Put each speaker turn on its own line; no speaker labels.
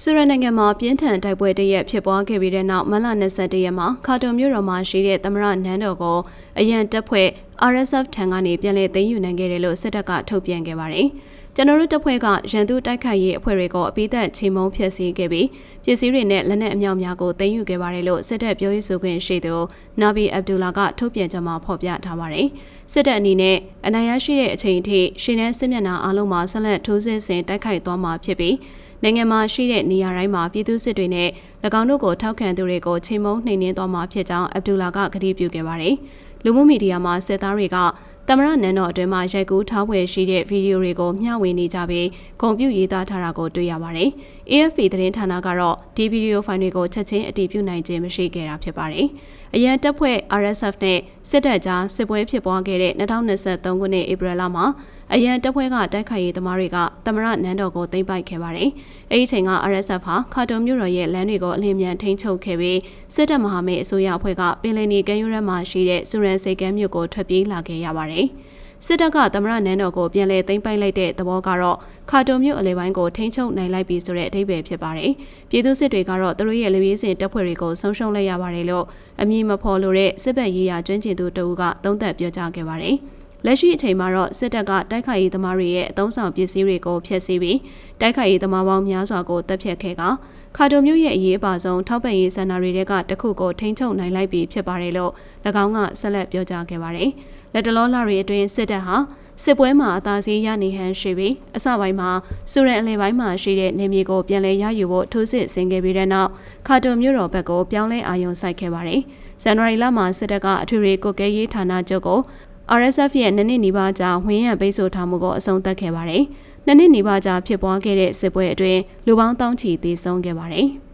ဆူရနိုင်ငံမှာပြင်းထန်တိုက်ပွဲတရက်ဖြစ်ပွားခဲ့ပြီးတဲ့နောက်မလ21ရက်မှာခါတုံမြို့တော်မှာရှိတဲ့သမရနန်းတော်ကိုအရန်တပ်ဖွဲ့ RSF ထံကနေပြန်လည်သိမ်းယူနိုင်ခဲ့တယ်လို့စစ်တပ်ကထုတ်ပြန်ခဲ့ပါတယ်။ ကျွန်တော်တို့တပ်ဖွဲ့ကရန်သူတိုက်ခိုက်ရေးအဖွဲ့တွေကိုအပိသက်ချေမုံဖျက်ဆီးခဲ့ပြီးပစ္စည်းတွေနဲ့လက်နက်အမြောက်များကိုသိမ်းယူခဲ့ပါတယ်လို့စစ်တပ်ပြောရေးဆိုခွင့်ရှိသူနာဘီအဗ်ဒူလာကထုတ်ပြန်ကြမှာဖော်ပြထားပါတယ်။စစ်တပ်အနေနဲ့အနိုင်ရရှိတဲ့အချိန်အထိရှင်းနှန်းစစ်မျက်နှာအလုံးမှာဆက်လက်ထိုးစစ်ဆင်တိုက်ခိုက်သွားမှာဖြစ်ပြီးနိုင်ငံမှာရှိတဲ့နေရာတိုင်းမှာပြည်သူစစ်တွေနဲ့၎င်းတို့ကိုထောက်ခံသူတွေကိုချိန်မုံနှိမ်နင်းသွားမှာဖြစ်ကြောင်းအဗ်ဒူလာကကတိပြုခဲ့ပါတယ်။လူမှုမီဒီယာမှာစစ်သားတွေက သမရနန်းတော်အတွင်းမှာရိုက်ကူးထားဖွယ်ရှိတဲ့ဗီဒီယိုတွေကိုမျှဝေနေကြပြီးဂုံပြူရေးသားထားတာကိုတွေ့ရပါတယ်။ AFP သတင်းဌာနကတော့ဒီဗီဒီယိုဖိုင်တွေကိုချက်ချင်းအတည်ပြုနိုင်ခြင်းမရှိခဲ့တာဖြစ်ပါတယ်။အရန်တပ်ဖွဲ့ RSF နဲ့စစ်တပ်ကြားစစ်ပွဲဖြစ်ပွားခဲ့တဲ့2023ခုနှစ်ဧပြီလမှာအရန်တပ်ဖွဲ့ကတိုက်ခိုက်ရေးသမားတွေကသမရနန်းတော်ကိုသိမ်းပိုက်ခဲ့ပါတယ်။အဲဒီအချိန်က RSF ဟာခါတုံမြို့တော်ရဲ့လမ်းတွေကိုအလင်းမြန်ထိန်းချုပ်ခဲ့ပြီးစစ်တပ်မဟာမိတ်အစိုးရအဖွဲ့ကပင်လယ်နီကမ်းရိုးတန်းမှာရှိတဲ့စူရန်စိတ်ကမ်းမြို့ကိုထွက်ပြေးလာခဲ့ရပါတယ်။စစ်တပ်ကသမရနန်းတော်ကိုပြန်လည်သိမ်းပိုက်လိုက်တဲ့သဘောကတော့ခါတုံမြို့အလဲပိုင်းကိုထိန်းချုပ်နိုင်လိုက်ပြီဆိုတဲ့အဓိပ္ပာယ်ဖြစ်ပါတယ်။ပြည်သူစစ်တွေကတော့သူတို့ရဲ့လူရေးစင်တပ်ဖွဲ့တွေကိုဆုံးရှုံးလိုက်ရပါတယ်လို့အမည်မဖော်လို့တဲ့စစ်ဘက်ရေးရာကျွမ်းကျင်သူတအူးကသုံးသပ်ပြောကြားခဲ့ပါတယ်။လက်ရှိအချိန်မှာတော့စစ်တပ်ကတိုက်ခိုက်ရေးသမားတွေရဲ့အုံဆောင်ပစ္စည်းတွေကိုဖျက်ဆီးပြီးတိုက်ခိုက်ရေးသမားပေါင်းများစွာကိုတပ်ဖြတ်ခဲ့ကခါတိုမျိုးရဲ့အရေးအပါဆုံးထောက်ပံ့ရေးစင်တာတွေကတခုကိုထိန်းချုပ်နိုင်လိုက်ပြီဖြစ်ပါတယ်လို့၎င်းကဆက်လက်ပြောကြားခဲ့ပါတယ်။ လက်တလောလာတွေအတွင်းစစ်တပ်ဟာစစ်ပွဲမှာအသာစီးရနေဟန်ရှိပြီးအစပိုင်းမှာစူရန်အလဲပိုင်းမှာရှိတဲ့နေမြေကိုပြန်လည်ရယူဖို့ထိုးစစ်ဆင်ခဲ့ပြီးတဲ့နောက်ခါတိုမျိုးတော်ဘက်ကိုပြောင်းလဲအာရုံစိုက်ခဲ့ပါတယ်။ဇန်နဝါရီလမှာစစ်တပ်ကအထွေထွေကုတ်ကဲရေးဌာနချုပ်ကို RSF ရဲ့နှစ်နှစ်နီးပါးကြာဝင်းရံပိတ်ဆို့ထားမှုကိုအဆုံးသတ်ခဲ့ပါတယ်။နှစ်နှစ်နီးပါးကြာဖြစ်ပွားခဲ့တဲ့စစ်ပွဲအတွင်းလူပေါင်းတောင်းချီသေဆုံးခဲ့ပါတယ်။